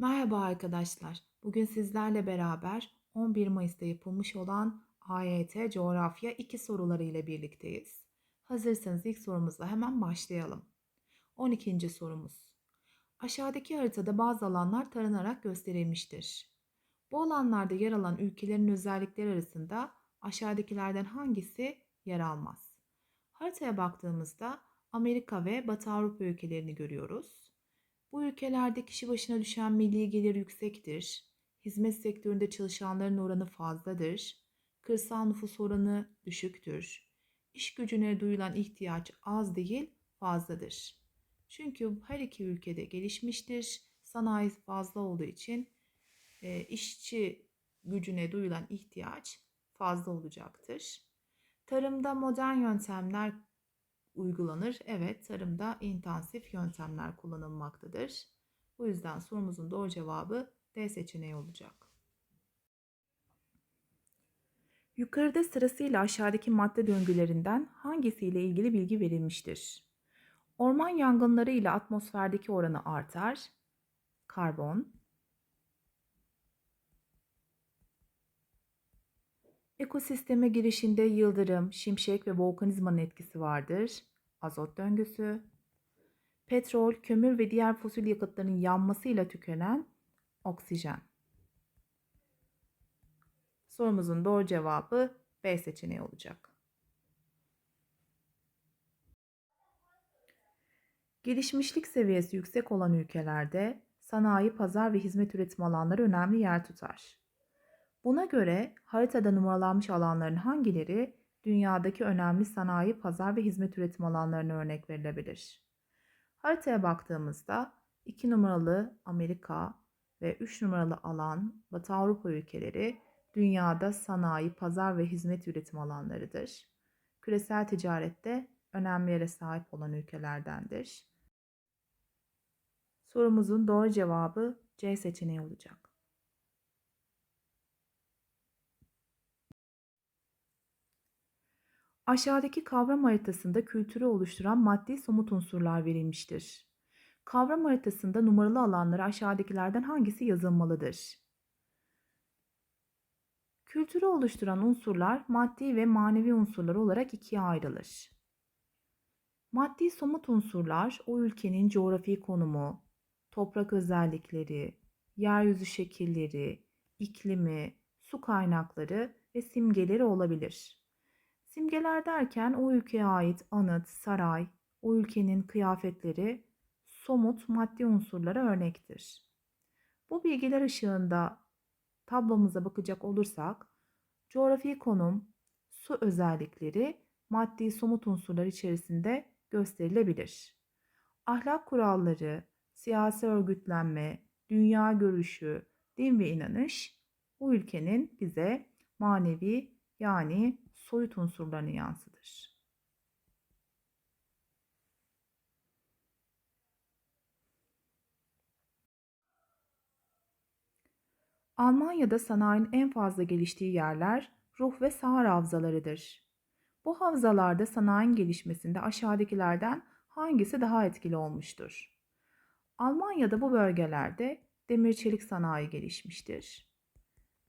Merhaba arkadaşlar. Bugün sizlerle beraber 11 Mayıs'ta yapılmış olan AYT Coğrafya 2 soruları ile birlikteyiz. Hazırsanız ilk sorumuzla hemen başlayalım. 12. sorumuz. Aşağıdaki haritada bazı alanlar taranarak gösterilmiştir. Bu alanlarda yer alan ülkelerin özellikleri arasında aşağıdakilerden hangisi yer almaz? Haritaya baktığımızda Amerika ve Batı Avrupa ülkelerini görüyoruz. Bu ülkelerde kişi başına düşen milli gelir yüksektir. Hizmet sektöründe çalışanların oranı fazladır. Kırsal nüfus oranı düşüktür. İş gücüne duyulan ihtiyaç az değil, fazladır. Çünkü her iki ülkede gelişmiştir. Sanayi fazla olduğu için e, işçi gücüne duyulan ihtiyaç fazla olacaktır. Tarımda modern yöntemler uygulanır. Evet, tarımda intensif yöntemler kullanılmaktadır. Bu yüzden sorumuzun doğru cevabı D seçeneği olacak. Yukarıda sırasıyla aşağıdaki madde döngülerinden hangisiyle ilgili bilgi verilmiştir? Orman yangınları ile atmosferdeki oranı artar. Karbon. Ekosisteme girişinde yıldırım, şimşek ve volkanizmanın etkisi vardır. Azot döngüsü. Petrol, kömür ve diğer fosil yakıtların yanmasıyla tükenen oksijen. Sorumuzun doğru cevabı B seçeneği olacak. Gelişmişlik seviyesi yüksek olan ülkelerde sanayi, pazar ve hizmet üretim alanları önemli yer tutar. Buna göre haritada numaralanmış alanların hangileri dünyadaki önemli sanayi, pazar ve hizmet üretim alanlarına örnek verilebilir? Haritaya baktığımızda 2 numaralı Amerika ve 3 numaralı alan Batı Avrupa ülkeleri dünyada sanayi, pazar ve hizmet üretim alanlarıdır. Küresel ticarette önemli yere sahip olan ülkelerdendir. Sorumuzun doğru cevabı C seçeneği olacak. Aşağıdaki kavram haritasında kültürü oluşturan maddi somut unsurlar verilmiştir. Kavram haritasında numaralı alanlara aşağıdakilerden hangisi yazılmalıdır? Kültürü oluşturan unsurlar maddi ve manevi unsurlar olarak ikiye ayrılır. Maddi somut unsurlar o ülkenin coğrafi konumu, toprak özellikleri, yeryüzü şekilleri, iklimi, su kaynakları ve simgeleri olabilir. Simgeler derken o ülkeye ait anıt, saray, o ülkenin kıyafetleri somut maddi unsurlara örnektir. Bu bilgiler ışığında tablomuza bakacak olursak, coğrafi konum, su özellikleri maddi somut unsurlar içerisinde gösterilebilir. Ahlak kuralları, siyasi örgütlenme, dünya görüşü, din ve inanış bu ülkenin bize manevi yani soyut unsurlarını yansıtır. Almanya'da sanayinin en fazla geliştiği yerler ruh ve sağır havzalarıdır. Bu havzalarda sanayinin gelişmesinde aşağıdakilerden hangisi daha etkili olmuştur? Almanya'da bu bölgelerde demir çelik sanayi gelişmiştir.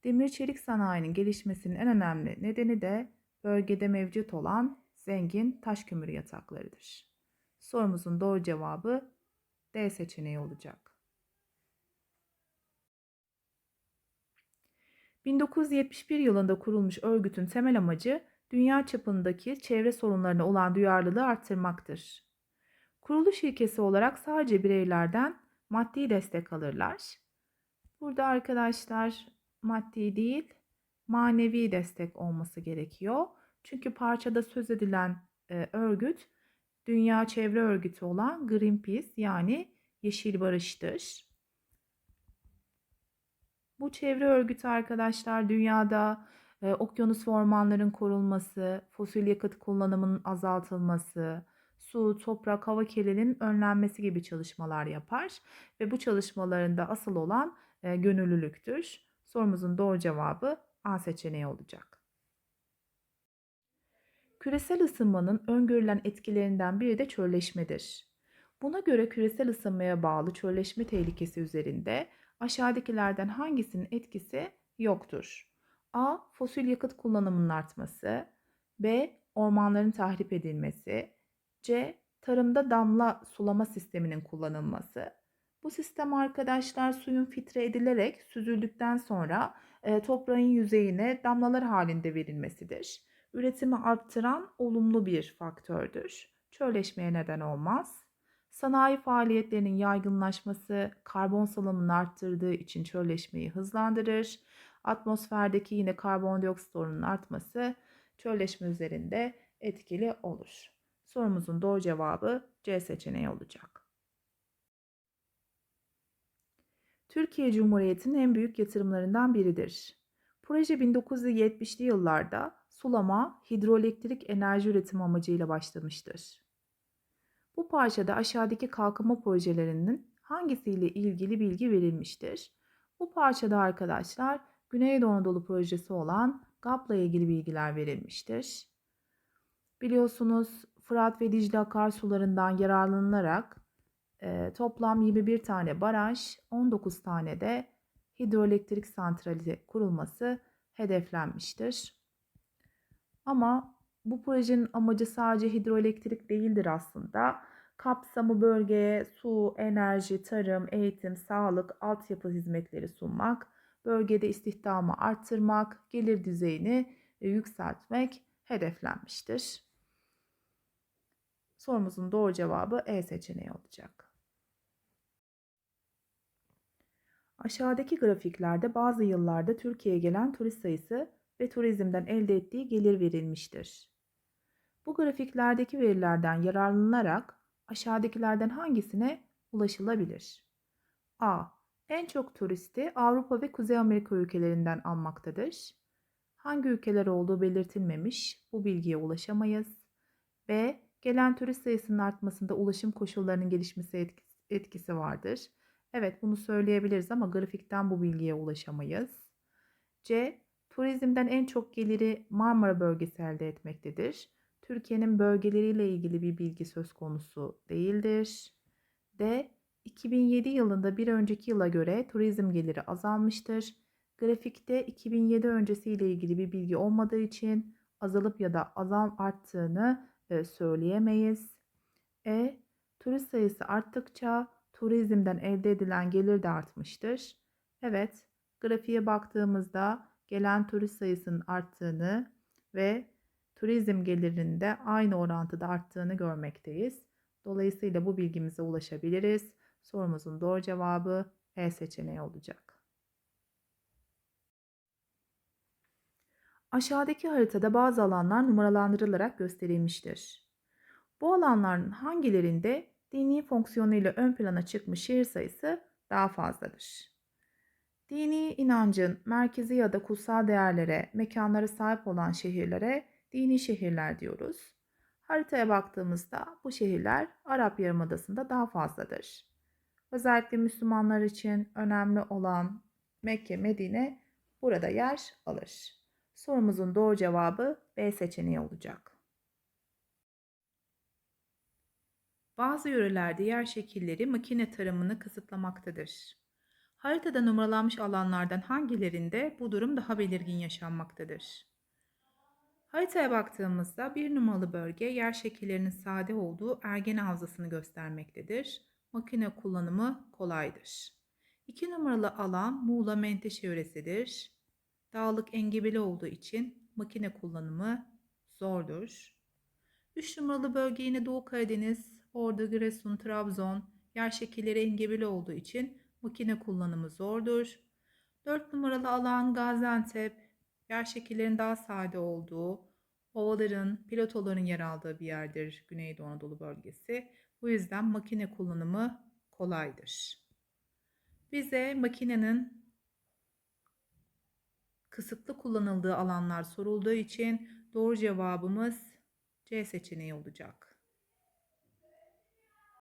Demir çelik sanayinin gelişmesinin en önemli nedeni de bölgede mevcut olan zengin taş kömürü yataklarıdır. Sorumuzun doğru cevabı D seçeneği olacak. 1971 yılında kurulmuş örgütün temel amacı dünya çapındaki çevre sorunlarına olan duyarlılığı arttırmaktır. Kuruluş ilkesi olarak sadece bireylerden maddi destek alırlar. Burada arkadaşlar maddi değil, manevi destek olması gerekiyor. Çünkü parçada söz edilen e, örgüt Dünya Çevre Örgütü olan Greenpeace yani Yeşil Barış'tır. Bu çevre örgütü arkadaşlar dünyada e, okyanus ve ormanların korunması, fosil yakıt kullanımının azaltılması, su, toprak, hava kirliliğinin önlenmesi gibi çalışmalar yapar ve bu çalışmalarında asıl olan e, gönüllülüktür. Sorumuzun doğru cevabı A seçeneği olacak. Küresel ısınmanın öngörülen etkilerinden biri de çölleşmedir. Buna göre küresel ısınmaya bağlı çölleşme tehlikesi üzerinde aşağıdakilerden hangisinin etkisi yoktur? A. Fosil yakıt kullanımının artması. B. Ormanların tahrip edilmesi. C. Tarımda damla sulama sisteminin kullanılması. Bu sistem arkadaşlar suyun filtre edilerek süzüldükten sonra e, toprağın yüzeyine damlalar halinde verilmesidir. Üretimi arttıran olumlu bir faktördür. Çölleşmeye neden olmaz. Sanayi faaliyetlerinin yaygınlaşması karbon salımını arttırdığı için çölleşmeyi hızlandırır. Atmosferdeki yine karbondioksit oranının artması çölleşme üzerinde etkili olur. Sorumuzun doğru cevabı C seçeneği olacak. Türkiye Cumhuriyeti'nin en büyük yatırımlarından biridir. Proje 1970'li yıllarda sulama, hidroelektrik enerji üretimi amacıyla başlamıştır. Bu parçada aşağıdaki kalkınma projelerinin hangisiyle ilgili bilgi verilmiştir? Bu parçada arkadaşlar Güneydoğu Anadolu projesi olan GAP'la ilgili bilgiler verilmiştir. Biliyorsunuz Fırat ve Dicle akarsularından yararlanılarak toplam 21 tane baraj, 19 tane de hidroelektrik santrali kurulması hedeflenmiştir. Ama bu projenin amacı sadece hidroelektrik değildir aslında. Kapsamı bölgeye su, enerji, tarım, eğitim, sağlık, altyapı hizmetleri sunmak, bölgede istihdamı arttırmak, gelir düzeyini e, yükseltmek hedeflenmiştir. Sorumuzun doğru cevabı E seçeneği olacak. Aşağıdaki grafiklerde bazı yıllarda Türkiye'ye gelen turist sayısı ve turizmden elde ettiği gelir verilmiştir. Bu grafiklerdeki verilerden yararlanılarak aşağıdakilerden hangisine ulaşılabilir? A. En çok turisti Avrupa ve Kuzey Amerika ülkelerinden almaktadır. Hangi ülkeler olduğu belirtilmemiş, bu bilgiye ulaşamayız. B. Gelen turist sayısının artmasında ulaşım koşullarının gelişmesi etkisi vardır. Evet bunu söyleyebiliriz ama grafikten bu bilgiye ulaşamayız. C. Turizmden en çok geliri Marmara bölgesi elde etmektedir. Türkiye'nin bölgeleriyle ilgili bir bilgi söz konusu değildir. D. 2007 yılında bir önceki yıla göre turizm geliri azalmıştır. Grafikte 2007 öncesiyle ilgili bir bilgi olmadığı için azalıp ya da azal arttığını e, söyleyemeyiz. E. Turist sayısı arttıkça turizmden elde edilen gelir de artmıştır. Evet, grafiğe baktığımızda gelen turist sayısının arttığını ve turizm gelirinde aynı orantıda arttığını görmekteyiz. Dolayısıyla bu bilgimize ulaşabiliriz. Sorumuzun doğru cevabı E seçeneği olacak. Aşağıdaki haritada bazı alanlar numaralandırılarak gösterilmiştir. Bu alanların hangilerinde dini fonksiyonuyla ön plana çıkmış şehir sayısı daha fazladır? Dini inancın merkezi ya da kutsal değerlere, mekanlara sahip olan şehirlere dini şehirler diyoruz. Haritaya baktığımızda bu şehirler Arap Yarımadası'nda daha fazladır. Özellikle Müslümanlar için önemli olan Mekke, Medine burada yer alır. Sorumuzun doğru cevabı B seçeneği olacak. Bazı yörelerde yer şekilleri makine tarımını kısıtlamaktadır. Haritada numaralanmış alanlardan hangilerinde bu durum daha belirgin yaşanmaktadır? Haritaya baktığımızda bir numaralı bölge yer şekillerinin sade olduğu Ergene Havzası'nı göstermektedir. Makine kullanımı kolaydır. 2 numaralı alan Muğla Menteşe yöresidir. Dağlık engebeli olduğu için makine kullanımı zordur. 3 numaralı bölge yine Doğu Karadeniz, Ordu, Giresun, Trabzon yer şekilleri engebeli olduğu için makine kullanımı zordur. 4 numaralı alan Gaziantep, yer şekillerin daha sade olduğu, ovaların, platoların yer aldığı bir yerdir Güneydoğu Anadolu bölgesi. Bu yüzden makine kullanımı kolaydır. Bize makinenin kısıtlı kullanıldığı alanlar sorulduğu için doğru cevabımız C seçeneği olacak.